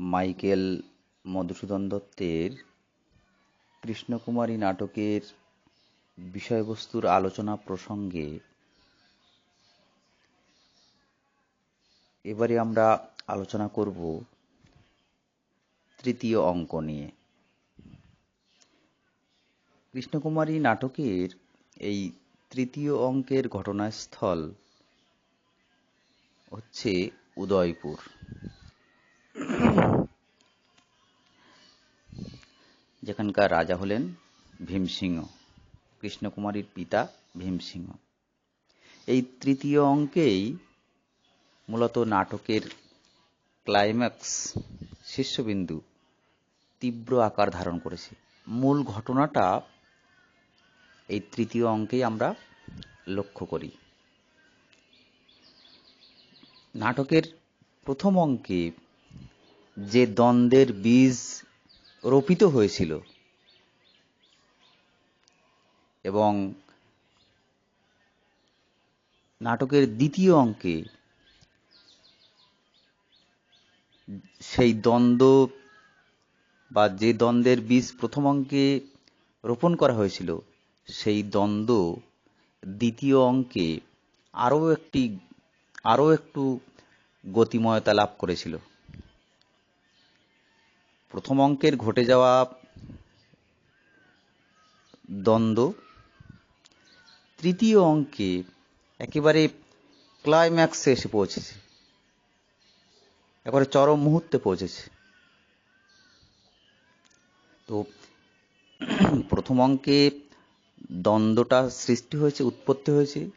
Michael Madhusudan দত্তের কৃষ্ণকুমারী নাটকের বিষয়বস্তুর আলোচনা প্রসঙ্গে এবারে আমরা আলোচনা করব তৃতীয় অঙ্ক নিয়ে। কৃষ্ণকুমারী নাটকের এই তৃতীয় অঙ্কের ঘটনাস্থল হচ্ছে উদয়পুর। যেখানকার রাজা হলেন ভীমসিংহ, কৃষ্ণকুমারীর পিতা ভীমসিংহ। এই তৃতীয় অঙ্কেই মূলত নাটকের ক্লাইম্যাক্স শীর্ষবিন্দু তীব্র আকার ধারণ করেছে। মূল ঘটনাটা এই তৃতীয় অঙ্কেই আমরা লক্ষ্য করি। নাটকের প্রথম অঙ্কে যে দ্বন্দ্বের বীজ রোপিত হয়েছিল। এবং নাটকের দ্বিতীয় অঙ্কে সেই দ্বন্দ্ব বা যে দ্বন্দ্বের বীজ প্রথম অঙ্কে রোপণ করা হয়েছিল, সেই দ্বন্দ্ব দ্বিতীয় অঙ্কে আরও একটি, আরও একটু গতিময়তা লাভ করেছিল। প্রথম অঙ্কের ঘটে যাওয়া দ্বন্দ্ব। তৃতীয় অঙ্কে একেবারে ক্লাইম্যাক্সে এসে পৌঁছেছে। একেবারে চরম মুহূর্তে পৌঁছেছে। তো প্রথম অঙ্কে দ্বন্দ্বটা সৃষ্টি হয়েছে, উৎপত্তি হয়েছে।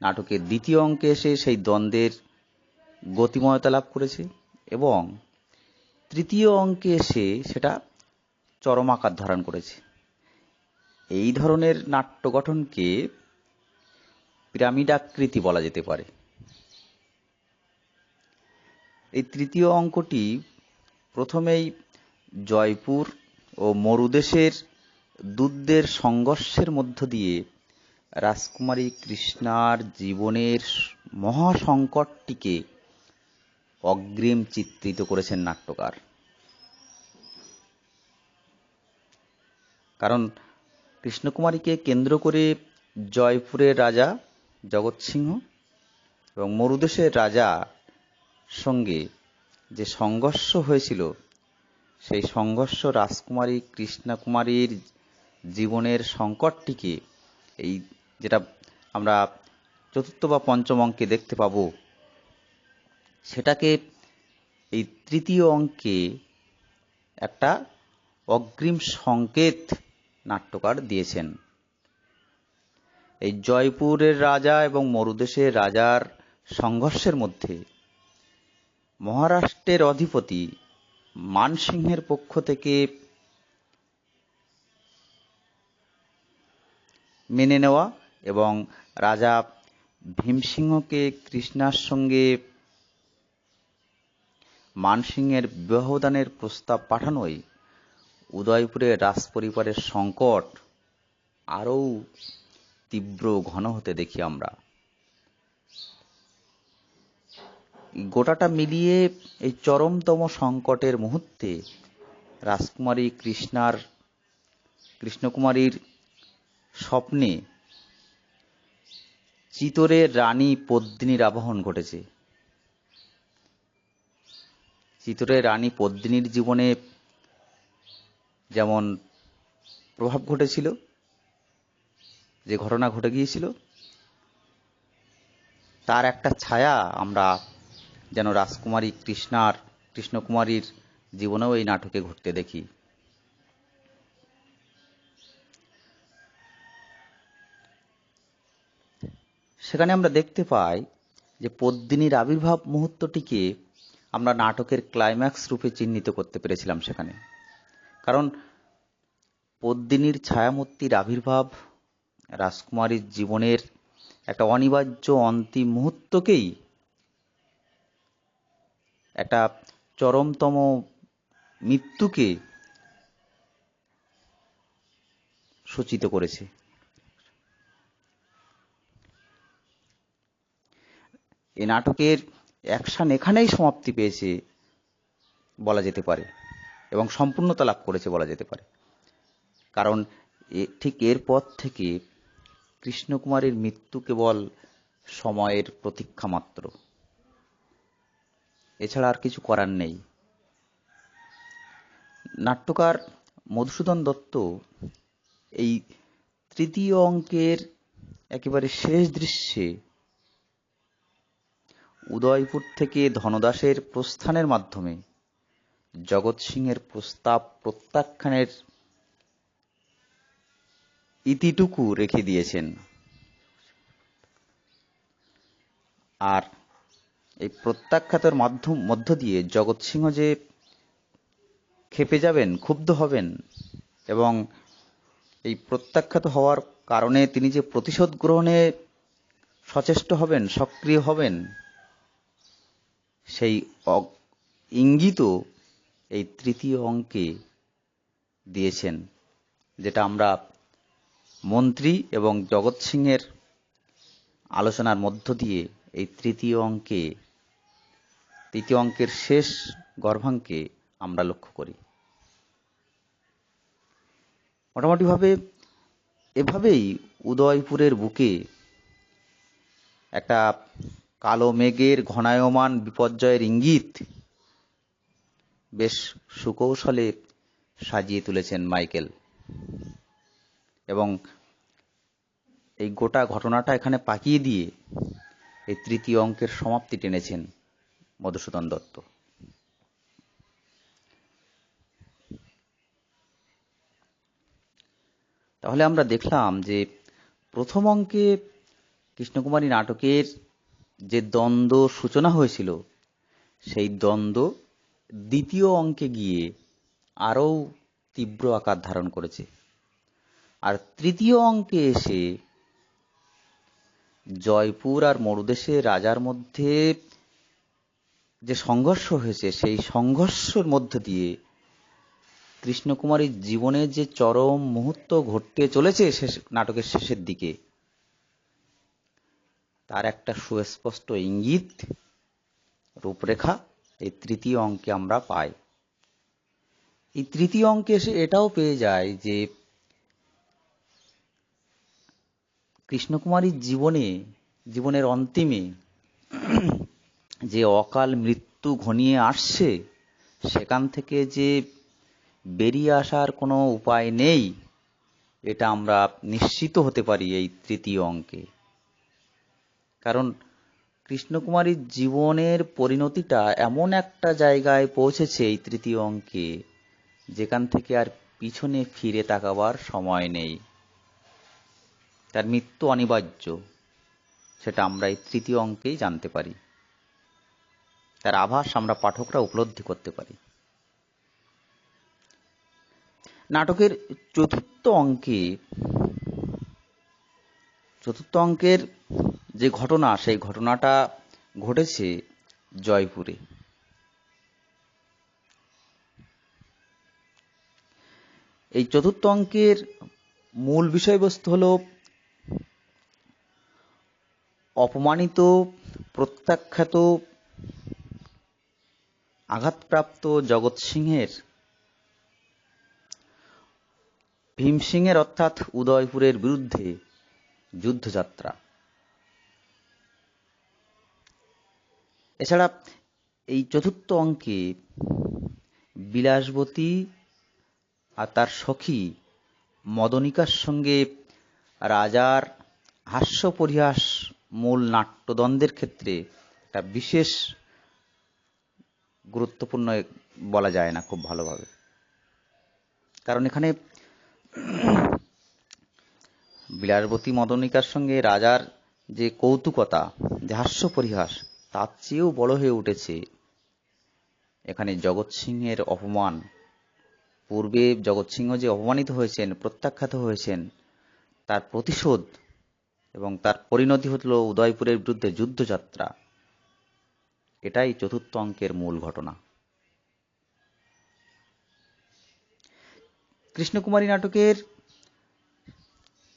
নাটকের দ্বিতীয় অঙ্কে এসে সেই দ্বন্দ্বের গতিময়তা লাভ করেছে এবং তৃতীয় অঙ্কে এসে সেটা চরম আকার ধারণ করেছে। এই ধরনের নাট্য গঠনকে পিরামিডাকৃতি বলা যেতে পারে। এই তৃতীয় অঙ্কটি প্রথমেই জয়পুর ও মরুদেশের দুধদের সংঘর্ষের মধ্য দিয়ে রাজকুমারী কৃষ্ণার জীবনের মহাসংকটটিকে অগ্রিম চিত্রিত করেছেন নাট্যকার। কারণ কৃষ্ণকুমারীকে কেন্দ্র করে জয়পুরের রাজা জগৎ সিংহ এবং মরুদেশের রাজা সঙ্গে যে সংঘর্ষ হয়েছিল, সেই সংঘর্ষ রাজকুমারী কৃষ্ণকুমারীর জীবনের সংকটটিকে এই যেটা আমরা চতুর্থ বা পঞ্চম অঙ্কে দেখতে পাব সেটাকে এই তৃতীয় অঙ্কে একটা অগ্রিম সংকেত নাট্যকার দিয়েছেন। এই জয়পুরের রাজা এবং মরুদেশের রাজার সংঘর্ষের মধ্যে মহারাষ্ট্রের অধিপতি মানসিংহের পক্ষ থেকে মেনে নেওয়া এবং রাজা ভীমসিংহকে কৃষ্ণার সঙ্গে মানসিংহের বিবাহদানের প্রস্তাব পাঠানোয় উদয়পুরের রাজপরিবারের সংকট আরও তীব্র ঘন হতে দেখি আমরা। গোটাটা মিলিয়ে এই চরমতম সংকটের মুহূর্তে রাজকুমারী কৃষ্ণার, কৃষ্ণকুমারীর স্বপ্নে চিতরের রানী পদ্মিনীর আবাহন ঘটেছে। চিতরের রানী পদ্মিনীর জীবনে যেমন প্রভাব ঘটেছিল, যে ঘটনা ঘটে গিয়েছিল, তার একটা ছায়া আমরা যেন রাজকুমারী কৃষ্ণার, কৃষ্ণকুমারীর জীবনেও এই নাটকে ঘটতে দেখি। সেখানে আমরা দেখতে পাই যে পদ্মিনীর আবির্ভাব মুহূর্তটিকে আমরা নাটকের ক্লাইম্যাক্স রূপে চিহ্নিত করতে পেরেছিলাম সেখানে। কারণ পদ্মিনীর ছায়ামূর্তির আবির্ভাব রাজকুমারীর জীবনের একটা অনিবার্য অন্তিম মুহূর্তকেই একটা চরমতম মৃত্যুকে সূচিত করেছে। এ নাটকের অ্যাকশন এখানেই সমাপ্তি পেয়েছে বলা যেতে পারে এবং সম্পূর্ণতা লাভ করেছে বলা যেতে পারে। কারণ ঠিক এরপর থেকে কৃষ্ণকুমারীর মৃত্যু কেবল সময়ের প্রতীক্ষা মাত্র। এছাড়া আর কিছু করার নেই। নাট্যকার মধুসূদন দত্ত এই তৃতীয় অঙ্কের একেবারে শেষ দৃশ্যে উদয়পুর থেকে ধনদাসের প্রস্থানের মাধ্যমে জগৎ সিংহের প্রস্তাব প্রত্যাখ্যানের ইতিটুকু রেখে দিয়েছেন। আর এই প্রত্যাখ্যাতের মাধ্যম, মধ্য দিয়ে জগৎ সিংহ যে খেপে যাবেন, ক্ষুব্ধ হবেন এবং এই প্রত্যাখ্যাত হওয়ার কারণে তিনি যে প্রতিশোধ গ্রহণে সচেষ্ট হবেন, সক্রিয় হবেন সেই ইঙ্গিতও এই তৃতীয় অঙ্কে দিয়েছেন, যেটা আমরা মন্ত্রী এবং জগৎ সিংয়ের আলোচনার মধ্য দিয়ে এই তৃতীয় অঙ্কে, তৃতীয় অঙ্কের শেষ গর্ভাঙ্কে আমরা লক্ষ্য করি। মোটামুটিভাবে এভাবেই উদয়পুরের বুকে একটা কালো মেঘের ঘনায়মান বিপর্যয়ের ইঙ্গিত। বেশ সুকৌশলে সাজিয়ে তুলেছেন মাইকেল। এবং এই গোটা ঘটনাটা এখানে পাকিয়ে দিয়ে এই তৃতীয় অঙ্কের সমাপ্তি টেনেছেন মধুসূদন দত্ত। তাহলে আমরা দেখলাম যে প্রথম অঙ্কে কৃষ্ণকুমারী নাটকের যে দ্বন্দ্ব সূচনা হয়েছিল, সেই দ্বন্দ্ব দ্বিতীয় অঙ্কে গিয়ে আরও তীব্র আকার ধারণ করেছে। আর তৃতীয় অঙ্কে এসে জয়পুর আর মরুদেশে রাজার মধ্যে যে সংঘর্ষ হয়েছে, সেই সংঘর্ষের মধ্য দিয়ে কৃষ্ণকুমারীর জীবনে যে চরম মুহূর্ত ঘটতে চলেছে শেষ, নাটকের শেষের দিকে তার একটা সুস্পষ্ট ইঙ্গিত, রূপরেখা, এই তৃতীয় অঙ্কে আমরা পাই। এই তৃতীয় অঙ্কে এসে এটাও পেয়ে যায় যে কৃষ্ণকুমারীর জীবনে, জীবনের অন্তিমে যে অকাল মৃত্যু ঘনিয়ে আসছে, সেখান থেকে যে বেরিয়ে আসার কোনো উপায় নেই, এটা আমরা নিশ্চিত হতে পারি এই তৃতীয় অঙ্কে। কারণ কৃষ্ণকুমারীর জীবনের পরিণতিটা এমন একটা জায়গায় পৌঁছেছে এই তৃতীয় অঙ্কে, যেখান থেকে আর পিছনে ফিরে তাকাবার সময় নেই। তার মৃত্যু অনিবার্য, সেটা আমরা এই তৃতীয় অঙ্কেই জানতে পারি। তার আভাস আমরা পাঠকরা উপলব্ধি করতে পারি। নাটকের চতুর্থ অঙ্কে, চতুর্থ অঙ্কের যে ঘটনা, সেই ঘটনাটা ঘটেছে জয়পুরে। এই চতুর্থ অঙ্কের মূল বিষয়বস্তু হল অপমানিত, প্রত্যাখ্যাত, আঘাতপ্রাপ্ত জগৎ সিংহের, ভীম সিংহের অর্থাৎ উদয়পুরের বিরুদ্ধে যুদ্ধযাত্রা। এছাড়া এই চতুর্থ অঙ্কে বিলাসবতী আর তার সখী মদনিকার সঙ্গে রাজার হাস্য পরিহাস মূল নাট্যদ্বন্দ্বের ক্ষেত্রে একটা বিশেষ গুরুত্বপূর্ণ বলা যায় না খুব ভালোভাবে। কারণ এখানে বিলাসবতী মদনিকার সঙ্গে রাজার যে কৌতুকতা, যে হাস্য পরিহাস তার চেয়েও বড় হয়ে উঠেছে এখানে জগৎ সিংহের অপমান। পূর্বে জগৎ সিংহ যে অপমানিত হয়েছেন, প্রত্যাখ্যাত হয়েছেন, তার প্রতিশোধ এবং তার পরিণতি হল উদয়পুরের বিরুদ্ধে যুদ্ধযাত্রা। এটাই চতুর্থ অঙ্কের মূল ঘটনা। কৃষ্ণকুমারী নাটকের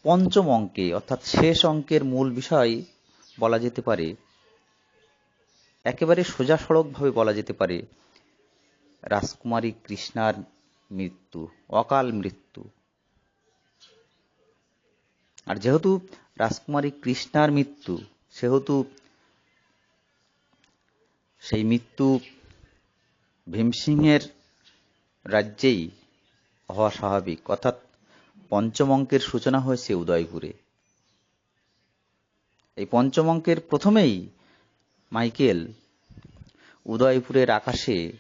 পঞ্চম অঙ্কে, অর্থাৎ শেষ অঙ্কের মূল বিষয় বলা যেতে পারে একেবারে সোজা সড়কভাবে বলা যেতে পারে, রাজকুমারী কৃষ্ণার মৃত্যু, অকাল মৃত্যু। আর যেহেতু রাজকুমারী কৃষ্ণার মৃত্যু, সেহেতু সেই মৃত্যু ভীমসিংহের রাজ্যেই হওয়া স্বাভাবিক, অর্থাৎ পঞ্চম অঙ্কের সূচনা হয়েছে উদয়পুরে। এই পঞ্চম অঙ্কের প্রথমেই মাইকেল, উদয়পুরের আকাশে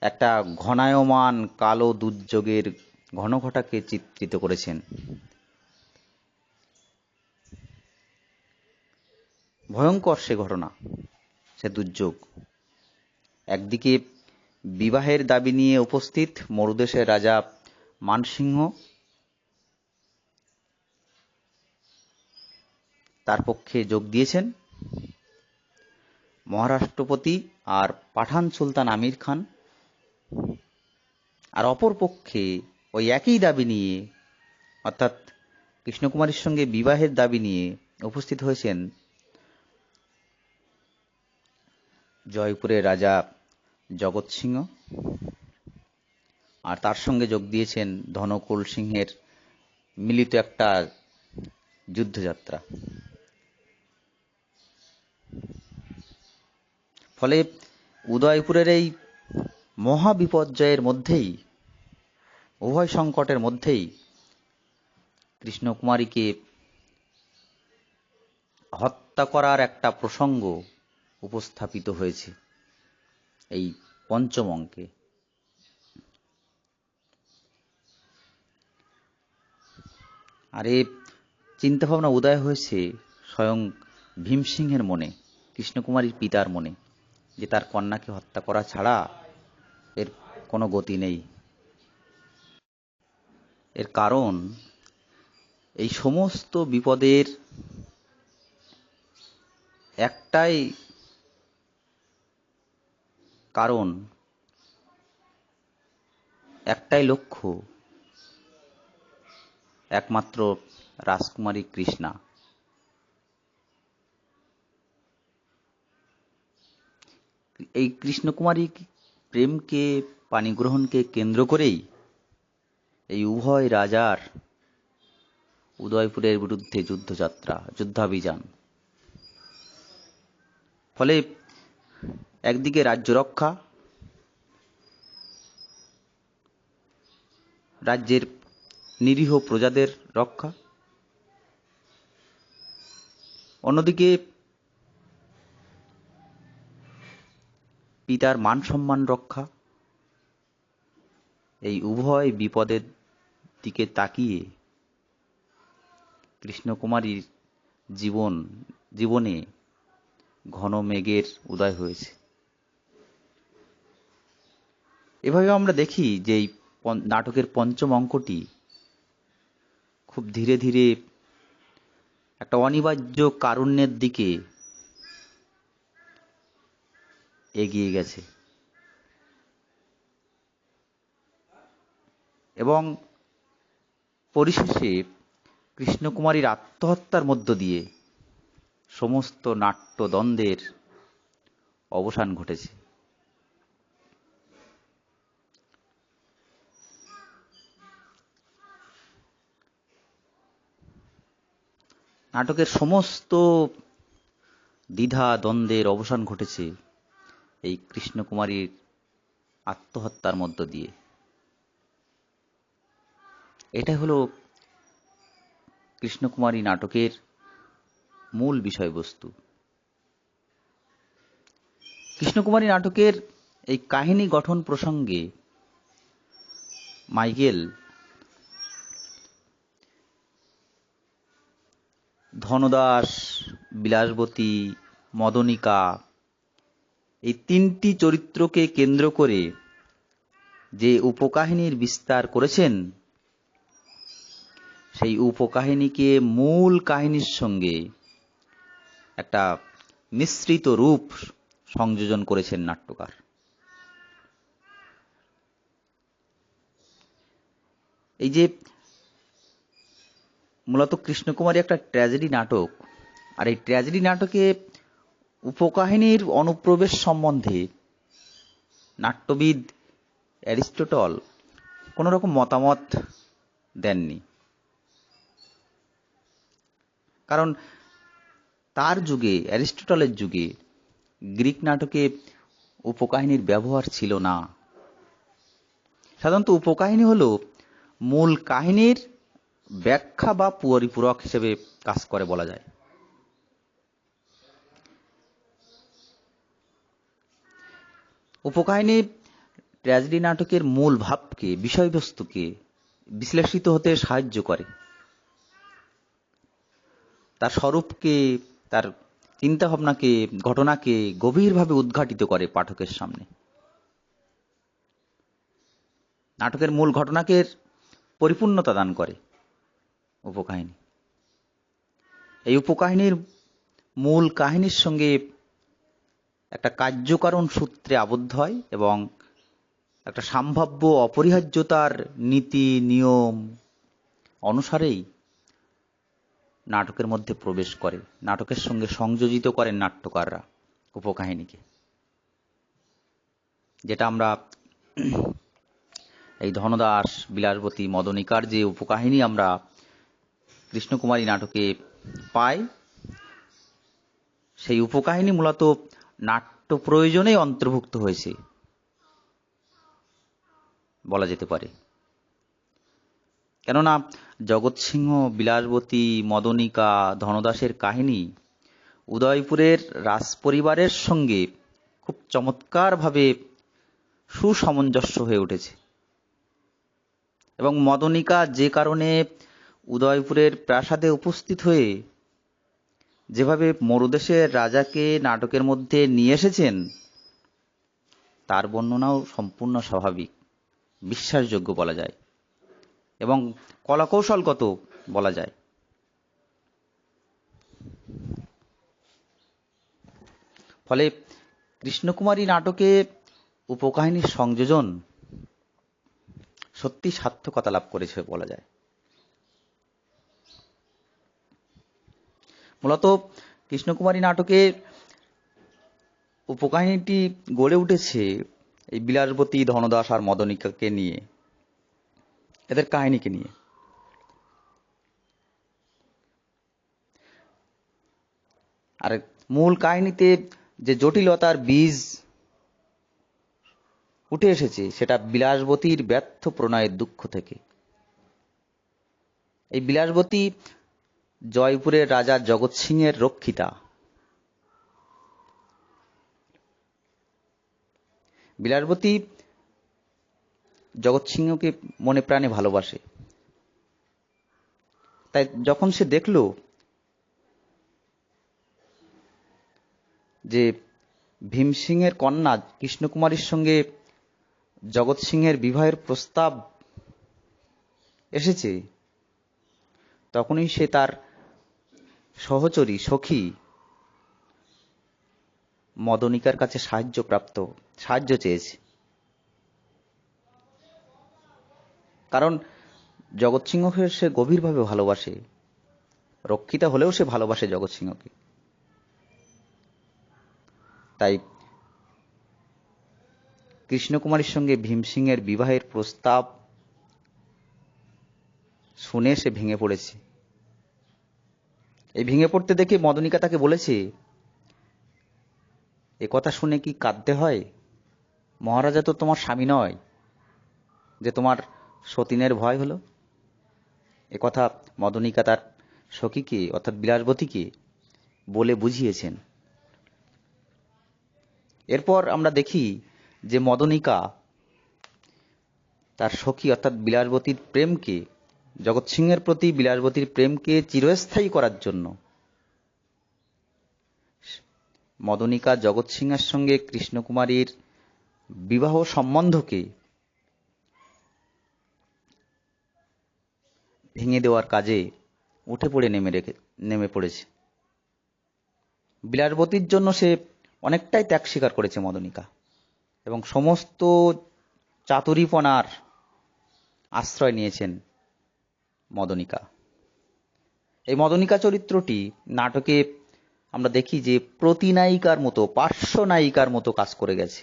একটা ঘনায়মান কালো দুর্যোগের ঘনঘটাকে চিত্রিত করেছেন। ভয়ঙ্কর সে ঘটনা, সে দুর্যোগ। একদিকে বিবাহের দাবি নিয়ে উপস্থিত মরুদেশের রাজা মানসিংহ, তার পক্ষে যোগ দিয়েছেন। মহারাষ্ট্রপতি আর পাঠান সুলতান আমির খান আর অপর পক্ষে ওই একই দাবি নিয়ে, অর্থাৎ কৃষ্ণকুমারীর সঙ্গে বিবাহের দাবি নিয়ে উপস্থিত হয়েছেন জয়পুরের রাজা জগৎ সিংহ। আর তার সঙ্গে যোগ দিয়েছেন ধনকুল সিংহের মিলিত একটা যুদ্ধযাত্রা। ফলে উদয়পুরের এই মহাবিপর্যয়ের মধ্যেই, উভয় সংকটের মধ্যেই কৃষ্ণকুমারীকে হত্যা করার একটা প্রসঙ্গ উপস্থাপিত হয়েছে এই পঞ্চম অঙ্কে। আর চিন্তাভাবনা উদয় হয়েছে স্বয়ং ভীমসিংহের মনে, কৃষ্ণকুমারীর পিতার মনে। যে তার কন্যাকে হত্যা করা ছাড়া এর কোনো গতি নেই। এর কারণ, এই সমস্ত বিপদের একটাই কারণ, একটাই লক্ষ্য, একমাত্র রাজকুমারী কৃষ্ণা। এই কৃষ্ণকুমারী প্রেমকে, পাণিগ্রহণকে কেন্দ্র করেই এই উভয় রাজার উদয়পুরের বিরুদ্ধে যুদ্ধযাত্রা, যুদ্ধাভিযান। ফলে একদিকে রাজ্য রক্ষা, রাজ্যের নিরীহ প্রজাদের রক্ষা। অন্যদিকে পিতার মান সম্মান রক্ষা। এই উভয় বিপদের দিকে তাকিয়ে কৃষ্ণকুমারীর জীবন, জীবনে ঘন মেঘের উদয় হয়েছে। এভাবে আমরা দেখি যে এই নাটকের পঞ্চম অঙ্কটি খুব ধীরে ধীরে একটা অনিবার্য কারুণ্যের দিকে এগিয়ে গেছে। এবং পরিশেষে কৃষ্ণকুমারীর আত্মহত্যার মধ্য দিয়ে সমস্ত নাট্যদ্বন্দ্বের অবসান ঘটেছে। নাটকের সমস্ত দ্বিধা দ্বন্দ্বের অবসান ঘটেছে। এই কৃষ্ণকুমারীর আত্মহত্যার মধ্য দিয়ে। এটা হলো কৃষ্ণকুমারী নাটকের মূল বিষয়বস্তু। কৃষ্ণকুমারী নাটকের এই কাহিনী গঠন প্রসঙ্গে মাইকেল ধনদাস, বিলাসবতী, মদনিকা এই তিনটি চরিত্রকে কেন্দ্র করে যে উপকাহিনীর বিস্তার করেছেন, সেই উপকাহিনীকে মূল কাহিনীর সঙ্গে একটা মিশ্রিত রূপ সংযোজন করেছেন নাট্যকার। এই যে মূলত কৃষ্ণকুমারী একটা ট্র্যাজেডি নাটক, আর এই ট্র্যাজেডি নাটকে উপকাহিনীর অনুপ্রবেশ সম্বন্ধে নাট্যবিদ অ্যারিস্টোটল কোনো রকম মতামত দেননি। কারণ তার যুগে, অ্যারিস্টোটলের যুগে গ্রিক নাটকে উপকাহিনীর ব্যবহার ছিল না। সাধারণত উপকাহিনী হল মূল কাহিনীর ব্যাখ্যা বা পরিপূরক হিসেবে কাজ করে বলা যায়। উপকাহিনী ট্র্যাজেডি নাটকের মূল ভাবকে, বিষয়বস্তুকে বিশ্লেষিত হতে সাহায্য করে। তার স্বরূপকে, তার চিন্তা ভাবনাকে ঘটনাকে গভীরভাবে উদ্ঘাটিত করে পাঠকের সামনে। নাটকের মূল ঘটনাকে পরিপূর্ণতা দান করে উপকাহিনী। এই উপকাহিনীর মূল কাহিনীর সঙ্গে একটা কার্যকারণ সূত্রে আবদ্ধ হয় এবং একটা সম্ভাব্য অপরিহার্যতার নীতি, নিয়ম অনুসারেই নাটকের মধ্যে প্রবেশ করে। নাটকের সঙ্গে সংযোজিত করেন নাট্যকাররা উপকাহিনীকে। যেটা আমরা এই ধনদাস, বিলাসবতী, মদনিকার যে উপকাহিনী আমরা কৃষ্ণকুমারী নাটকে পাই, সেই উপকাহিনী মূলত নাট্য প্রয়োজনেই অন্তর্ভুক্ত হয়েছে। বলা যেতে পারে। কেননা জগৎ সিংহ বিলাসবতী, মদনিকা, ধনদাসের কাহিনী উদয়পুরের রাজপরিবারের সঙ্গে খুব চমৎকারভাবে সুসামঞ্জস্য হয়ে উঠেছে। এবং মদনিকা যে কারণে উদয়পুরের প্রাসাদে উপস্থিত হয়ে যেভাবে মরুদেশের রাজাকে নাটকের মধ্যে নিয়ে এসেছেন, তার বর্ণনাও সম্পূর্ণ স্বাভাবিক, বিশ্বাসযোগ্য বলা যায়, এবং কলাকৌশলগত বলা যায়। ফলে কৃষ্ণকুমারী নাটকে উপকাহিনীর সংযোজন সত্যি সার্থকতা লাভ করেছে বলা যায়। মূলত কৃষ্ণকুমারী নাটকে উপকাহিনীটি গড়ে উঠেছে এই বিলাসবতী ধনদাস আর মদনিকাকে নিয়ে, এদের কাহিনীকে নিয়ে। আর মূল কাহিনীতে যে জটিলতার বীজ উঠে এসেছে, সেটা বিলাসবতীর ব্যর্থ প্রণয়ের দুঃখ থেকে। এই বিলাসবতী জয়পুরের রাজা জগৎ সিংয়ের রক্ষিতা। বিলাসবতী জগৎ সিংহকে মনে প্রাণে ভালোবাসে। তাই যখন সে দেখল যে ভীম সিংহের কন্যা কৃষ্ণকুমারীর সঙ্গে জগৎ সিংহের বিবাহের প্রস্তাব এসেছে, তখনই সে তার সহচরী সখী। মদনিকার কাছে সাহায্য প্রাপ্ত, সাহায্য চেয়েছে। কারণ জগৎ সিংহকে সে গভীরভাবে ভালোবাসে। রক্ষিতা হলেও সে ভালোবাসে জগৎ সিংহকে তাই কৃষ্ণকুমারীর সঙ্গে ভীম ভীমসিংহের বিবাহের প্রস্তাব শুনে সে ভেঙে পড়েছে। এই ভেঙে পড়তে দেখে মদনিকা তাকে বলেছে, এ কথা শুনে কি কাঁদতে হয়? মহারাজা তো তোমার স্বামী নয়, যে তোমার সতীনের ভয় হলো? এ কথা মদনিকা তার সখীকে অর্থাৎ বিলাসবতীকে বলে বুঝিয়েছেন। এরপর আমরা দেখি যে মদনিকা তার সখী অর্থাৎ বিলাসবতীর প্রেমকে জগৎ সিংহের প্রতি বিলাসবতীর প্রেমকে চিরস্থায়ী করার জন্য। মদনিকা জগৎ সিংহের সঙ্গে কৃষ্ণকুমারীর বিবাহ সম্বন্ধকে ভেঙে দেওয়ার কাজে উঠে পড়ে নেমে রেখে, নেমে পড়েছে। বিলাসবতীর জন্য সে অনেকটাই ত্যাগ স্বীকার করেছে মদনিকা এবং সমস্ত চাতুরিপনার আশ্রয় নিয়েছেন মদনিকা। এই মদনিকা চরিত্রটি নাটকে আমরা দেখি যে প্রতিনায়িকার মতো পার্শ্ব নায়িকার মতো কাজ করে গেছে।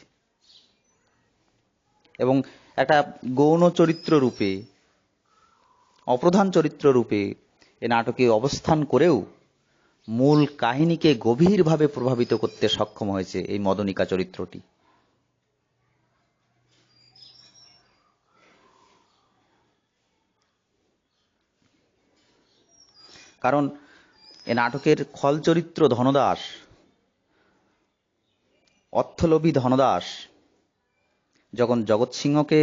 এবং একটা গৌণ চরিত্র রূপে, অপ্রধান চরিত্র রূপে এ নাটকে অবস্থান করেও মূল কাহিনীকে গভীরভাবে প্রভাবিত করতে সক্ষম হয়েছে এই মদনিকা চরিত্রটি। কারণ এ নাটকের খল চরিত্র ধনদাস, অর্থলোভী ধনদাস। যখন জগৎ সিংহকে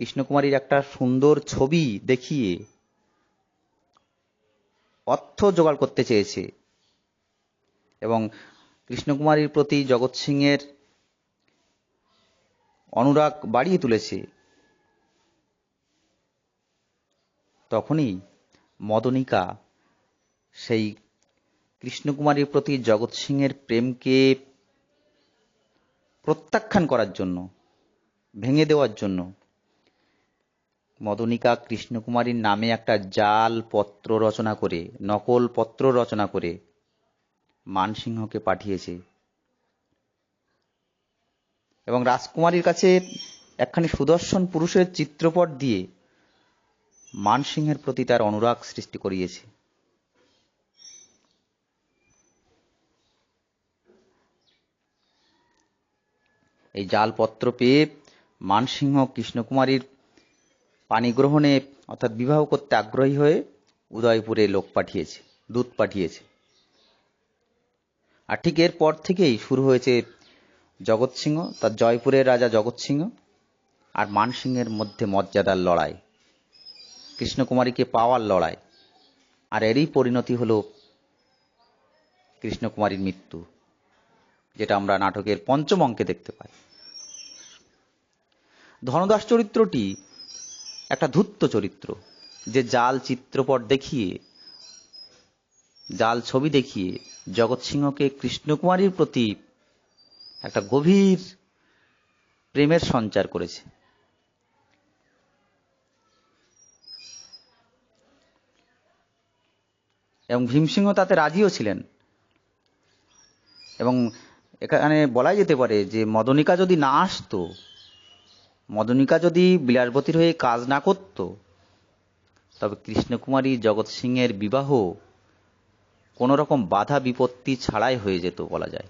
কৃষ্ণকুমারীর একটা সুন্দর ছবি দেখিয়ে অর্থ জোগাড় করতে চেয়েছে এবং কৃষ্ণকুমারীর প্রতি জগৎ সিংহের অনুরাগ বাড়িয়ে তুলেছে, তখনই মদনিকা সেই কৃষ্ণকুমারীর প্রতি জগৎ সিংহের প্রেমকে প্রত্যাখ্যান করার জন্য, ভেঙে দেওয়ার জন্য, মদনিকা কৃষ্ণকুমারীর নামে একটা জাল পত্র রচনা করে, নকল পত্র রচনা করে মানসিংহকে পাঠিয়েছে। এবং রাজকুমারীর কাছে একখানি সুদর্শন পুরুষের চিত্রপট দিয়ে মানসিংহের প্রতি তার অনুরাগ সৃষ্টি করিয়েছে। এই জালপত্র পেয়ে মানসিংহ কৃষ্ণকুমারীর পানি গ্রহণে অর্থাৎ বিবাহ করতে আগ্রহী হয়ে উদয়পুরে লোক পাঠিয়েছে, দূত পাঠিয়েছে। আর ঠিক এরপর থেকেই শুরু হয়েছে জগৎ সিংহ, তার জয়পুরের রাজা জগৎ সিংহ আর মানসিংহের মধ্যে মর্যাদার লড়াই, কৃষ্ণকুমারীকে পাওয়ার লড়াই। আর এরই পরিণতি হল কৃষ্ণকুমারীর মৃত্যু। যেটা আমরা নাটকের পঞ্চম অঙ্কে দেখতে পাই। ধনদাস চরিত্রটি একটা ধূর্ত চরিত্র, যে জাল চিত্রপট দেখিয়ে, জাল ছবি দেখিয়ে জগৎ সিংহকে কৃষ্ণকুমারীর প্রতি একটা গভীর প্রেমের সঞ্চার করেছে। এবং ভীমসিংহ তাতে রাজিও ছিলেন। এবং এখানে বলাই যেতে পারে যে মদনিকা যদি না আসতো, মদনিকা যদি বিলাসবতীর হয়ে কাজ না করত, তবে কৃষ্ণকুমারী জগৎ সিংহের বিবাহ কোন রকম বাধা বিপত্তি ছাড়াই হয়ে যেত বলা যায়।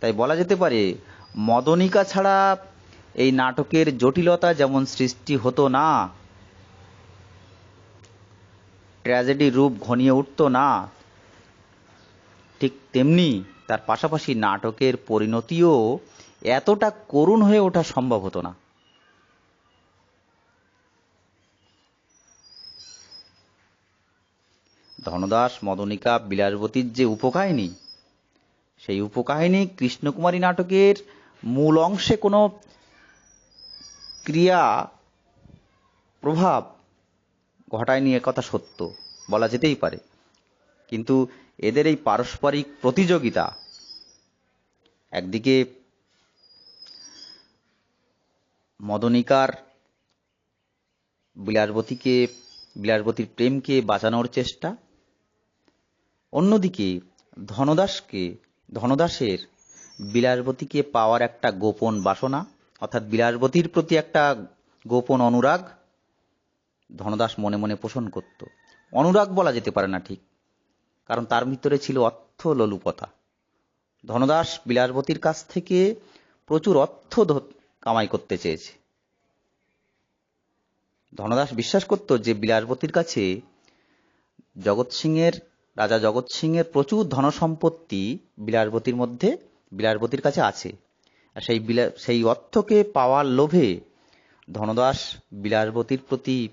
তাই বলা যেতে পারে, মদনিকা ছাড়া এই নাটকের জটিলতা যেমন সৃষ্টি হতো না, ট্র্যাজেডি রূপ ঘনিয়ে উঠত না ঠিক তেমনি তার পাশাপাশি নাটকের পরিণতিও এতটা করুণ হয়ে ওঠা সম্ভব হতো না। ধনদাস, মদনিকা, বিলাসবতীর যে উপকাহিনী, সেই উপকাহিনী কৃষ্ণকুমারী নাটকের মূল অংশে কোনো ক্রিয়া প্রভাব ঘটায়নি কথা সত্য, বলা যেতেই পারে। কিন্তু এদের এই পারস্পরিক প্রতিযোগিতা একদিকে মদনিকার বিলাসবতীকে, বিলাসবতীর প্রেমকে বাঁচানোর চেষ্টা, অন্যদিকে ধনদাসকে, ধনদাসের বিলাসবতীকে পাওয়ার একটা গোপন বাসনা, অর্থাৎ বিলাসবতীর প্রতি একটা গোপন অনুরাগ ধনদাস মনে মনে পোষণ করত। অনুরাগ বলা যেতে পারে না ঠিক। কারণ তার ভিতরে ছিল অর্থ লোলুপতা ধনদাস বিলাসবতীর কাছ থেকে প্রচুর অর্থ কামাই করতে চেয়েছে। ধনদাস বিশ্বাস করত যে বিলাসবতীর কাছে জগৎ সিংয়ের, রাজা জগৎ সিংয়ের প্রচুর ধনসম্পত্তি বিলাসবতীর মধ্যে, বিলাসবতীর কাছে আছে। আর সেই বিলা সেই অর্থকে পাওয়ার লোভে ধনদাস বিলাসবতীর প্রতি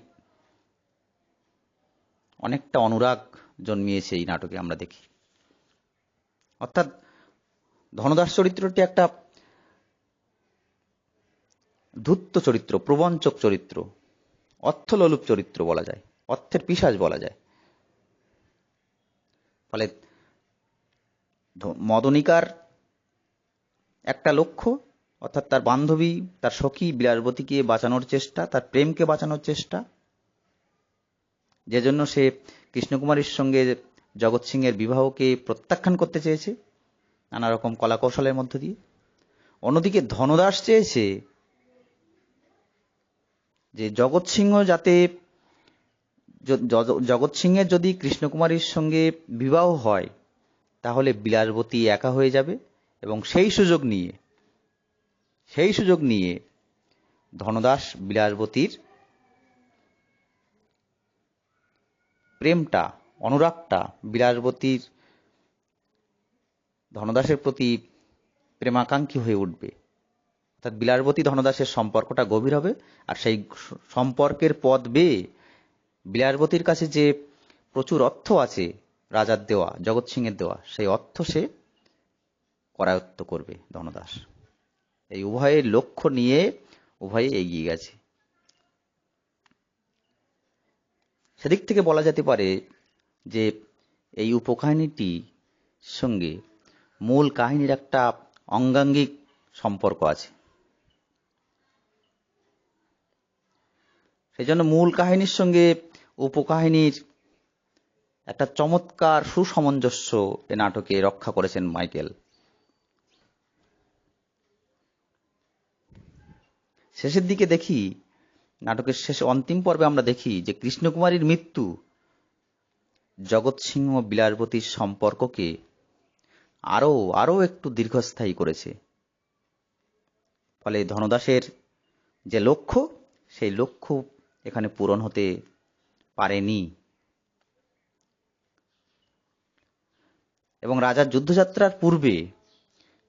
অনেকটা অনুরাগ জন্মিয়েছে এই নাটকে আমরা দেখি। অর্থাৎ ধনদাস চরিত্রটি একটা ধূর্ত চরিত্র, প্রবঞ্চক চরিত্র, অর্থলোলুপ চরিত্র বলা যায়, অর্থের পিসাজ বলা যায়। ফলে মদনিকার একটা লক্ষ্য, অর্থাৎ তার বান্ধবী, তার সখী বিলাসবতীকে বাঁচানোর চেষ্টা, তার প্রেমকে বাঁচানোর চেষ্টা যে জন্য সে কৃষ্ণকুমারীর সঙ্গে জগৎ সিংয়ের বিবাহকে প্রত্যাখ্যান করতে চেয়েছে, নানা রকম কলা কৌশলের মধ্য দিয়ে। অন্যদিকে ধনদাস চেয়েছে যে জগৎ সিংহ যাতে জগৎ সিংহের যদি কৃষ্ণকুমারীর সঙ্গে বিবাহ হয়, তাহলে বিলাসবতী একা হয়ে যাবে এবং সেই সুযোগ নিয়ে, সেই সুযোগ নিয়ে ধনদাস বিলাসবতীর প্রেমটা, অনুরাগটা, বিলাসবতীর, ধনদাসের প্রতি প্রেমাকাঙ্ক্ষী হয়ে উঠবে। অর্থাৎ বিলাসবতী ধনদাসের সম্পর্কটা গভীর হবে আর সেই সম্পর্কের পথ বেয়ে বিলাসবতীর কাছে যে প্রচুর অর্থ আছে রাজার দেওয়া, জগৎ সিংহের দেওয়া, সেই অর্থ সে করায়ত্ত করবে ধনদাস। এই উভয়ের লক্ষ্য নিয়ে উভয়ে এগিয়ে গেছে। সেদিক থেকে বলা যেতে পারে যে এই উপকাহিনীটি সঙ্গে মূল কাহিনীর একটা অঙ্গাঙ্গিক সম্পর্ক আছে। সেই জন্য মূল কাহিনীর সঙ্গে উপকাহিনীর একটা চমৎকার সুসামঞ্জস্য এ নাটকে রক্ষা করেছেন মাইকেল। শেষের দিকে দেখি নাটকের শেষে অন্তিম পর্বে আমরা দেখি যে কৃষ্ণকুমারীর মৃত্যু জগৎ সিংহ বিলাসবতীর সম্পর্ককে আরও আরও একটু দীর্ঘস্থায়ী করেছে। ফলে ধনদাসের যে লক্ষ্য, সেই লক্ষ্য এখানে পূরণ হতে পারেনি। এবং রাজার যুদ্ধযাত্রার পূর্বে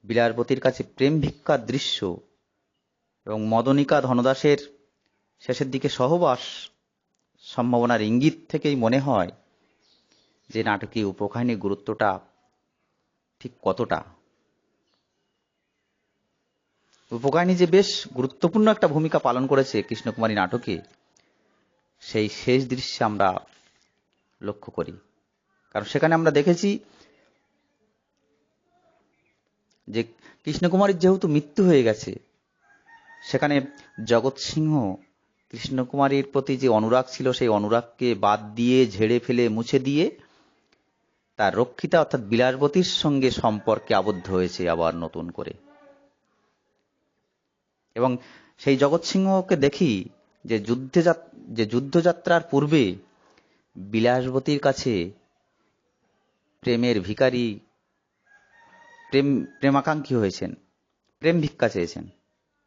বিলাসবতীর কাছে প্রেম ভিক্ষার দৃশ্য এবং মদনিকা ধনদাসের শেষের দিকে সহবাস সম্ভাবনার ইঙ্গিত থেকেই মনে হয় যে নাটকীয় উপকাহিনীর গুরুত্বটা ঠিক কতটা। উপকাহিনী যে বেশ গুরুত্বপূর্ণ একটা ভূমিকা পালন করেছে কৃষ্ণকুমারী নাটকে, সেই শেষ দৃশ্যে আমরা লক্ষ্য করি। কারণ সেখানে আমরা দেখেছি যে কৃষ্ণকুমারীর যেহেতু মৃত্যু হয়ে গেছে, সেখানে জগৎ সিংহ কৃষ্ণকুমারীর প্রতি যে অনুরাগ ছিল, সেই অনুরাগকে বাদ দিয়ে, ঝেড়ে ফেলে, মুছে দিয়ে তার রক্ষিতা অর্থাৎ বিলাসবতীর সঙ্গে সম্পর্কে আবদ্ধ হয়েছে আবার নতুন করে। এবং সেই জগৎ সিংহকে দেখি যে যুদ্ধে যে যুদ্ধযাত্রার পূর্বে বিলাসবতীর কাছে প্রেমের ভিখারি, প্রেম, প্রেমাকাঙ্ক্ষী হয়েছেন, প্রেম ভিক্ষা চেয়েছেন।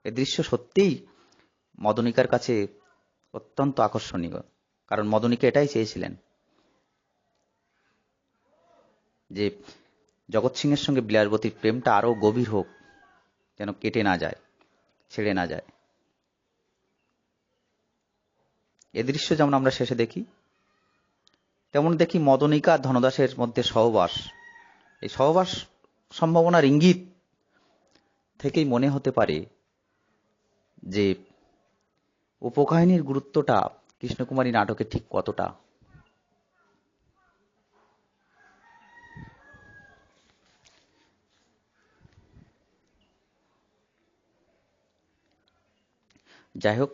এ দৃশ্য সত্যিই মদনিকার কাছে অত্যন্ত আকর্ষণীয়, কারণ মদনিকা এটাই চেয়েছিলেন যে জগৎ সিংহের সঙ্গে বিলাসবতীর প্রেমটা আরও গভীর হোক, যেন কেটে না যায়, ছেড়ে না যায়। এ দৃশ্য যেমন আমরা শেষে দেখি, তেমন দেখি মদনিকা ধনদাসের মধ্যে সহবাস। এই সহবাস সম্ভাবনার ইঙ্গিত থেকেই মনে হতে পারে যে উপকাহিনীর গুরুত্বটা কৃষ্ণকুমারী নাটকে ঠিক কতটা? যাই হোক,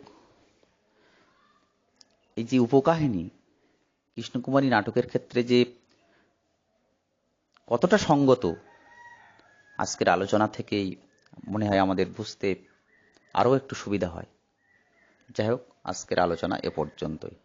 এই যে উপকাহিনী কৃষ্ণকুমারী নাটকের ক্ষেত্রে যে কতটা সঙ্গত আজকের আলোচনা থেকেই মনে হয় আমাদের বুঝতে আরও একটু সুবিধা হয়। যাই হোক আজকের আলোচনা এ পর্যন্তই।